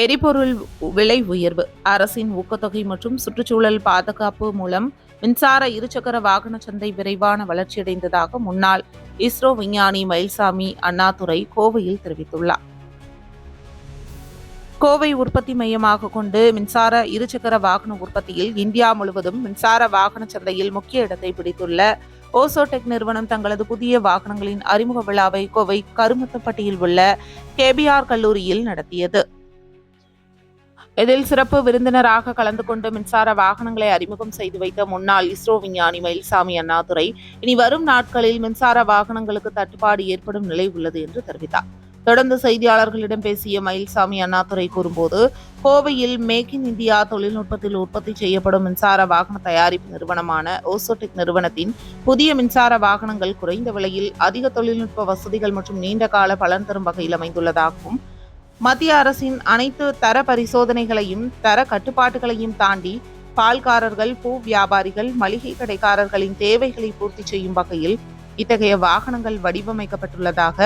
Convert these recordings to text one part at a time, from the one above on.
எரிபொருள் விலை உயர்வு. அரசின் ஊக்கத்தொகை மற்றும் சுற்றுச்சூழல் பாதுகாப்பு மூலம் மின்சார இருசக்கர வாகன சந்தை விரைவான வளர்ச்சியடைந்ததாக முன்னாள் இஸ்ரோ விஞ்ஞானி மயில்சாமி அண்ணாதுரை கோவையில் தெரிவித்துள்ளார். கோவை உற்பத்தி மையமாக கொண்டு மின்சார இருசக்கர வாகன உற்பத்தியில் இந்தியா முழுவதும் மின்சார வாகன சந்தையில் முக்கிய இடத்தை பிடித்துள்ள ஓசோடெக் நிறுவனம் தங்களது புதிய வாகனங்களின் அறிமுக விழாவை கோவை கருமத்தப்பட்டியில் உள்ள கேபிஆர் கல்லூரியில் நடத்தியது. இதில் சிறப்பு விருந்தினராக கலந்து கொண்டு மின்சார வாகனங்களை அறிமுகம் செய்து வைத்த முன்னாள் இஸ்ரோ விஞ்ஞானி மயில்சாமி அண்ணாதுரை இனி வரும் நாட்களில் மின்சார வாகனங்களுக்கு தட்டுப்பாடு ஏற்படும் நிலை உள்ளது என்று தெரிவித்தார். தொடர்ந்து செய்தியாளர்களிடம் பேசிய மயில்சாமி அண்ணாதுரை கூறும்போது கோவையில் மேக் இன் இந்தியா தொழில்நுட்பத்தில் உற்பத்தி செய்யப்படும் மின்சார வாகன தயாரிப்பு நிறுவனமான ஓசோடெக் நிறுவனத்தின் புதிய மின்சார வாகனங்கள் குறைந்த விலையில் அதிக தொழில்நுட்ப வசதிகள் மற்றும் நீண்ட கால பலன் தரும் வகையில் அமைந்துள்ளதாகவும் மத்திய அரசின் அனைத்து தர பரிசோதனைகளையும் தர கட்டுப்பாடுகளையும் தாண்டி பால்காரர்கள் பூ வியாபாரிகள் மளிகை கடைக்காரர்களின் தேவைகளை பூர்த்தி செய்யும் வகையில் இத்தகைய வாகனங்கள் வடிவமைக்கப்பட்டுள்ளதாக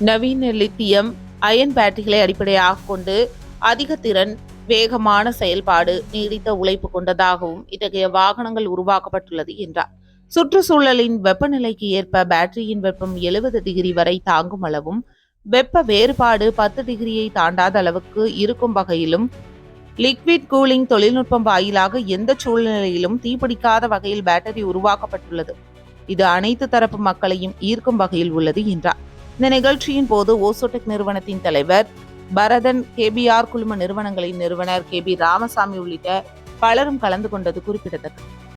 நவீன லித்தியம் அயன் பேட்டரிகளை அடிப்படையாக கொண்டு அதிக திறன் வேகமான செயல்பாடு நீடித்த உழைப்பு கொண்டதாகவும் இத்தகைய வாகனங்கள் உருவாக்கப்பட்டுள்ளது என்றார். சுற்றுச்சூழலின் வெப்பநிலைக்கு ஏற்ப பேட்டரியின் வெப்பம் எழுபது டிகிரி வரை தாங்கும் அளவும் வெப்ப வேறுபாடு பத்து டிகிரியை தாண்டாத அளவுக்கு இருக்கும் வகையிலும் லிக்விட் கூலிங் தொழில்நுட்பம் வாயிலாக எந்த சூழ்நிலையிலும் தீப்பிடிக்காத வகையில் பேட்டரி உருவாக்கப்பட்டுள்ளது. இது அனைத்து தரப்பு மக்களையும் ஈர்க்கும் வகையில் உள்ளது என்றார். இந்த நிகழ்ச்சியின் போது ஓசோடெக் நிறுவனத்தின் தலைவர் பரதன் கேபிஆர் குழும நிறுவனங்களின் நிறுவனர் கே பி ராமசாமி உள்ளிட்ட பலரும் கலந்து கொண்டது குறிப்பிடத்தக்கது.